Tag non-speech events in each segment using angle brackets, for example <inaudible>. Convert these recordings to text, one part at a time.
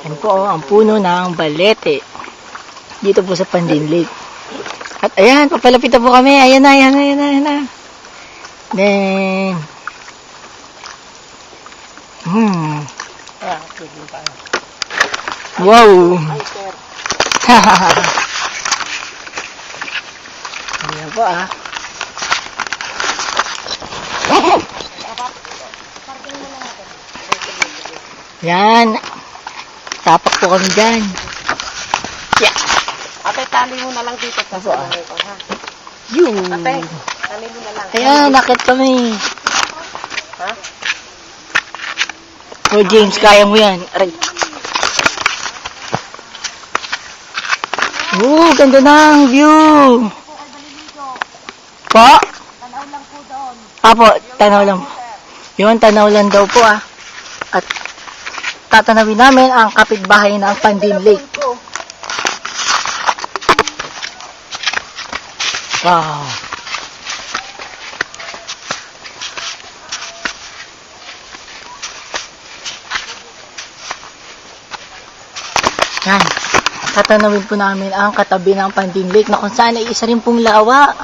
Yan po ang puno ng balete. Dito po sa Pandin Lake. At ayan, papalapit na po kami. Ayan na, ayan na, ayan na, ayan na. Then, hmm. Wow. <laughs> Ayan po ah. <laughs> Yan. Tapak po kami dyan. Yeah. Ate, tali mo na lang dito sa Opo, ah. sarili ko, ha? Yun. Ate, tali mo na lang. Ayan, nakit kami. Ha? Oh, James, kaya mo yan. Aray. Oh, ganda ng view. Po? Tanaw lang po doon. Apo, tanaw lang. Yun, tanaw lang daw po ah. At tatanawin namin ang kapitbahay ng Pandin Lake. Wow. Yan. Tatanawin po namin ang katabi ng Pandin Lake na kung saan ay isa rin pong lawa.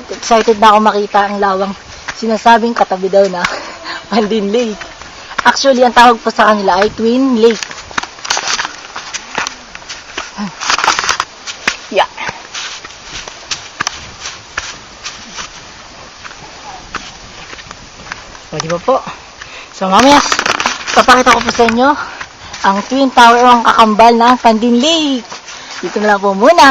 At excited na ako makita ang lawang sinasabing katabi daw na <laughs> Pandin Lake. Actually, ang tawag po sa kanila ay Twin Lake. Yeah. O, di ba po? So, mamaya, papakita ko po sa inyo ang Twin Tower o ang kakambal ng Pandin Lake. Dito na lang po muna.